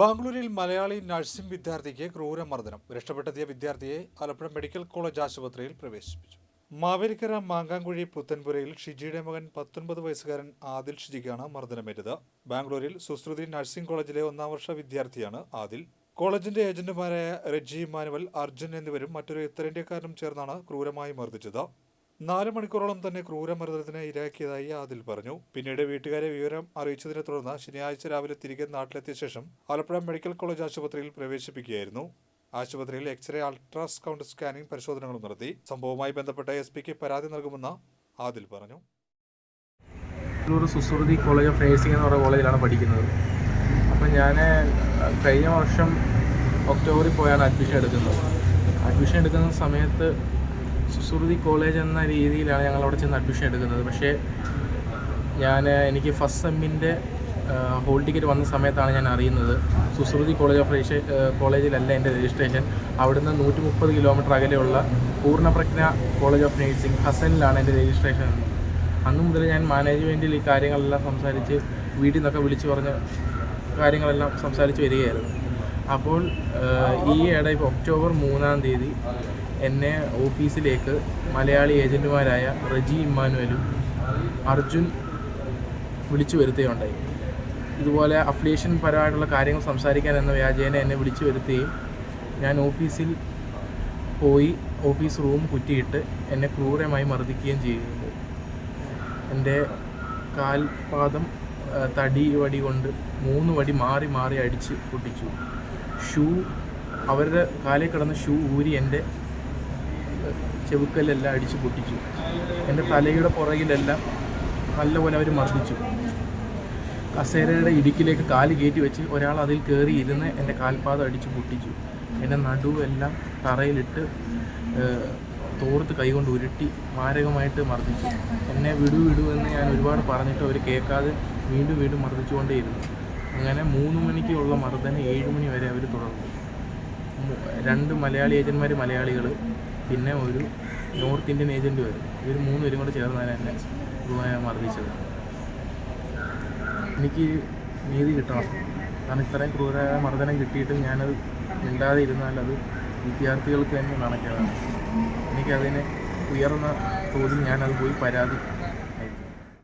ബാംഗ്ലൂരിൽ മലയാളി നഴ്സിംഗ് വിദ്യാർത്ഥിക്ക് ക്രൂരമർദ്ദനം. രക്ഷപ്പെട്ടെത്തിയ വിദ്യാർത്ഥിയെ ആലപ്പുഴ മെഡിക്കൽ കോളേജ് ആശുപത്രിയിൽ പ്രവേശിപ്പിച്ചു. മാവേലിക്കര മാങ്കാങ്കുഴി പുത്തൻപുരയിൽ ഷിജിയുടെ മകൻ പത്തൊൻപത് വയസ്സുകാരൻ ആദിൽ ഷിജിക്കാണ് മർദ്ദനമേറ്റത്. ബാംഗ്ലൂരിൽ സുശ്രുതി നഴ്സിംഗ് കോളേജിലെ ഒന്നാം വർഷ വിദ്യാർത്ഥിയാണ് ആദിൽ. കോളേജിന്റെ ഏജന്റുമാരായ റെജി മാനുവൽ അർജുൻ എന്നിവരും മറ്റൊരു ഉത്തരേന്ത്യക്കാരനും ചേർന്നാണ് ക്രൂരമായി മർദ്ദിച്ചത്. നാല് മണിക്കൂറോളം തന്നെ ക്രൂരമർദ്ദനത്തിന് ഇരയാക്കിയതായി ആദിൽ പറഞ്ഞു. പിന്നീട് വീട്ടുകാരെ വിവരം അറിയിച്ചതിനെ തുടർന്ന് ശനിയാഴ്ച രാവിലെ തിരികെ നാട്ടിലെത്തിയ ശേഷം ആലപ്പുഴ മെഡിക്കൽ കോളേജ് ആശുപത്രിയിൽ പ്രവേശിപ്പിക്കുകയായിരുന്നു. ആശുപത്രിയിൽ എക്സ്റേ അൾട്രാസൗണ്ട് സ്കാനിംഗ് പരിശോധനകളും നടത്തി. സംഭവവുമായി ബന്ധപ്പെട്ട എസ് പിക്ക് പരാതി നൽകുമെന്ന് ആദിൽ പറഞ്ഞു. സുശ്രുതി കോളേജ് ഓഫ് നേഴ്സിംഗ് എന്ന് പറയുന്ന കോളേജിലാണ് പഠിക്കുന്നത്. അപ്പം ഞാൻ കഴിഞ്ഞ വർഷം ഒക്ടോബറിൽ പോയാണ് അഡ്മിഷൻ എടുക്കുന്നത്. അഡ്മിഷൻ എടുക്കുന്ന സമയത്ത് സുശ്രുതി കോളേജ് എന്ന രീതിയിലാണ് ഞങ്ങൾ അവിടെ ചെന്ന് അഡ്മിഷൻ എടുക്കുന്നത്. പക്ഷേ ഞാൻ എനിക്ക് ഫസ്റ്റ് സെമ്മിന്റെ ഹോൾ ടിക്കറ്റ് വന്ന സമയത്താണ് ഞാൻ അറിയുന്നത്. സുശ്രുതി കോളേജ് ഓഫ് രജിസ്ട്രേ കോളേജിലല്ല എന്റെ രജിസ്ട്രേഷൻ. അവിടുന്ന് നൂറ്റി മുപ്പത് കിലോമീറ്റർ അകലെയുള്ള പൂർണപ്രജ്ഞ കോളേജ് ഓഫ് നേഴ്സിംഗ് ഹസനിലാണ് എന്റെ രജിസ്ട്രേഷൻ അന്ന് മുതൽ ഞാൻ മാനേജ്മെന്റിൽ ഈ കാര്യങ്ങളെല്ലാം സംസാരിച്ച് വീട്ടിൽ നിന്നൊക്കെ വിളിച്ചു പറഞ്ഞ് കാര്യങ്ങളെല്ലാം സംസാരിച്ച് വരികയായിരുന്നു. അപ്പോൾ ഈ ഇട ഇപ്പോൾ ഒക്ടോബർ മൂന്നാം തീയതി എന്നെ ഓഫീസിലേക്ക് മലയാളി ഏജന്റുമാരായ റജി ഇമ്മാനുവലും അർജുൻ വിളിച്ചു വരുത്തുകയുണ്ടായി. ഇതുപോലെ അഫിലിയേഷൻ പരമായിട്ടുള്ള കാര്യങ്ങൾ സംസാരിക്കാൻ എന്ന വ്യാജേന എന്നെ വിളിച്ചു വരുത്തുകയും ഞാൻ ഓഫീസിൽ പോയി ഓഫീസ് റൂം കുറ്റിയിട്ട് എന്നെ ക്രൂരമായി മർദ്ദിക്കുകയും ചെയ്യുന്നു. എന്റെ കാൽപാദം തടി വടി കൊണ്ട് മൂന്ന് വടി മാറി മാറി അടിച്ച് പൊട്ടിച്ചു. ഷൂ അവരുടെ കാലിൽ കിടന്ന ഷൂ ഊരി എന്റെ ചെവുക്കല്ലെല്ലാം അടിച്ച് പൊട്ടിച്ചു. എന്റെ തലയുടെ പുറകിലെല്ലാം നല്ലപോലെ അവർ മർദ്ദിച്ചു. കസേരയുടെ ഇടുക്കിലേക്ക് കാൽ കയറ്റി വെച്ച് ഒരാൾ അതിൽ കയറി ഇരുന്ന് എന്റെ കാൽപാദം അടിച്ച് പൊട്ടിച്ചു. എന്റെ നടുവെല്ലാം തറയിലിട്ട് തോർത്ത് കൈകൊണ്ട് ഉരുട്ടി മാരകമായിട്ട് മർദ്ദിച്ചു. എന്നെ വിടു വിടു എന്ന് ഞാൻ ഒരുപാട് പറഞ്ഞിട്ട് അവർ കേൾക്കാതെ വീണ്ടും വീണ്ടും മർദ്ദിച്ചുകൊണ്ടേയിരുന്നു. അങ്ങനെ മൂന്ന് മണിക്കുള്ള മർദ്ദനം ഏഴ് മണി വരെ അവർ തുടർന്നു. രണ്ട് മലയാളി ഏജന്റുമാർ മലയാളികൾ പിന്നെ ഒരു നോർത്ത് ഇന്ത്യൻ ഏജന്റ് വരും ഇവർ മൂന്ന് പേരും കൂടെ ചേർന്നാണ് എന്നെ മർദ്ദിച്ചത്. എനിക്ക് നീതി കിട്ടണം. കാരണം ഇത്രയും ക്രൂരമായ മർദ്ദനം കിട്ടിയിട്ടും ഞാനത് മിണ്ടാതെ ഇരുന്നാൽ അത് വിദ്യാർത്ഥികൾക്ക് തന്നെ നാണക്കേടാണ് എനിക്കതിനെ ഉയർന്ന തോതിൽ ഞാനത് പോയി പരാതി